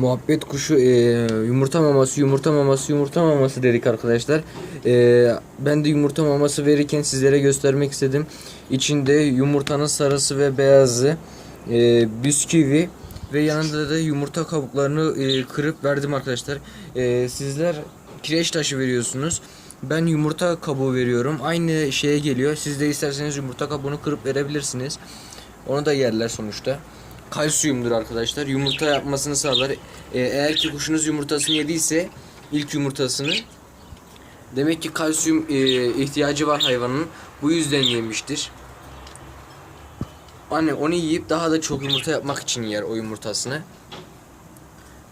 Muhabbet kuşu e, yumurta maması yumurta maması yumurta maması dedik arkadaşlar. E, ben de yumurta maması verirken sizlere göstermek istedim. İçinde yumurtanın sarısı ve beyazı, e, bisküvi ve yanında da yumurta kabuklarını e, kırıp verdim arkadaşlar. E, sizler kireç taşı veriyorsunuz. Ben yumurta kabuğu veriyorum. Aynı şeye geliyor. Siz de isterseniz yumurta kabuğunu kırıp verebilirsiniz. Onu da yerler sonuçta. Kalsiyumdur arkadaşlar. Yumurta yapmasını sağlar. Ee, eğer ki kuşunuz yumurtasını yediyse ilk yumurtasını demek ki kalsiyum e, ihtiyacı var hayvanın. Bu yüzden yemiştir. Hani onu yiyip daha da çok yumurta yapmak için yer o yumurtasını.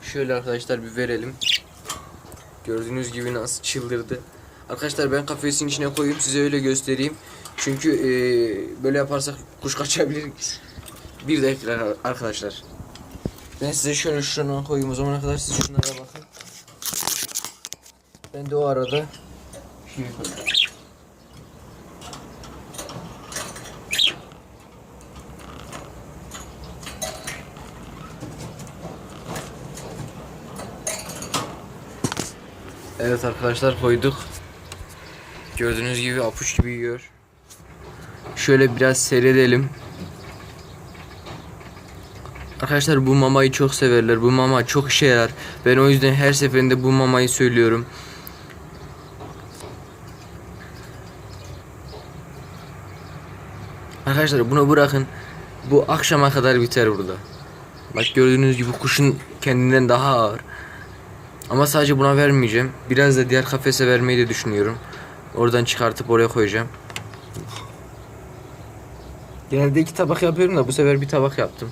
Şöyle arkadaşlar bir verelim. Gördüğünüz gibi nasıl çıldırdı. Arkadaşlar ben kafesin içine koyayım size öyle göstereyim. Çünkü e, böyle yaparsak kuş kaçabilir. Bir dakika arkadaşlar. Ben size şöyle şuna koyayım o zamana kadar siz şunlara bakın. Ben de o arada şey koyayım. Evet arkadaşlar koyduk. Gördüğünüz gibi apuç gibi yiyor. Şöyle biraz seyredelim. Arkadaşlar bu mamayı çok severler. Bu mama çok işe yarar. Ben o yüzden her seferinde bu mamayı söylüyorum. Arkadaşlar bunu bırakın. Bu akşama kadar biter burada. Bak gördüğünüz gibi kuşun kendinden daha ağır. Ama sadece buna vermeyeceğim. Biraz da diğer kafese vermeyi de düşünüyorum. Oradan çıkartıp oraya koyacağım. Genelde iki tabak yapıyorum da bu sefer bir tabak yaptım.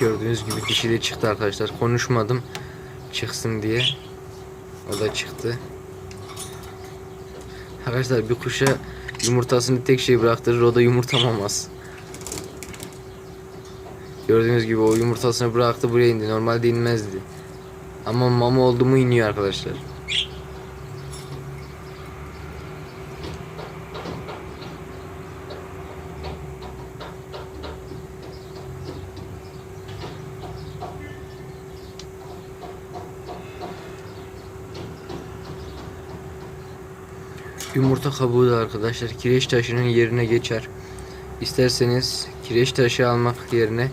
Gördüğünüz gibi dişi de çıktı arkadaşlar. Konuşmadım çıksın diye. O da çıktı. Arkadaşlar bir kuşa yumurtasını tek şey bıraktırır o da yumurtamamaz. Gördüğünüz gibi o yumurtasını bıraktı buraya indi. Normalde inmezdi. Ama mama oldu mu iniyor arkadaşlar. Yumurta kabuğu da arkadaşlar kireç taşının yerine geçer. İsterseniz kireç taşı almak yerine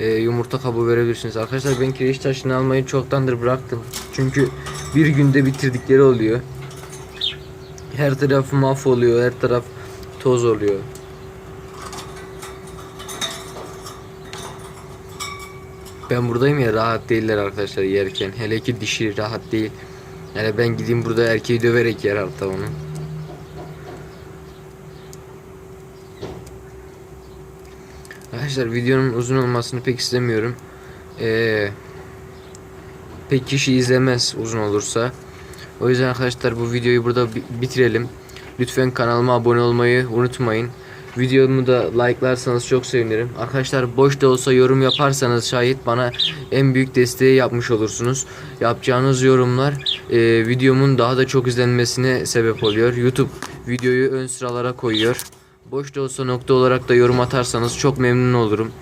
e, yumurta kabuğu verebilirsiniz. Arkadaşlar ben kireç taşını almayı çoktandır bıraktım. Çünkü bir günde bitirdikleri oluyor. Her taraf mahvoluyor, her taraf toz oluyor. Ben buradayım ya rahat değiller arkadaşlar yerken. Hele ki dişi rahat değil. Yani ben gideyim burada erkeği döverek yer hatta onu. Arkadaşlar videonun uzun olmasını pek istemiyorum. Ee, pek kişi izlemez uzun olursa. O yüzden arkadaşlar bu videoyu burada bi- bitirelim. Lütfen kanalıma abone olmayı unutmayın. Videomu da like'larsanız çok sevinirim. Arkadaşlar boş da olsa yorum yaparsanız şayet bana en büyük desteği yapmış olursunuz. Yapacağınız yorumlar e, videomun daha da çok izlenmesine sebep oluyor. YouTube videoyu ön sıralara koyuyor. Boş da olsa nokta olarak da yorum atarsanız çok memnun olurum.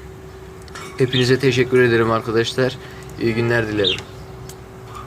Hepinize teşekkür ederim arkadaşlar. İyi günler dilerim.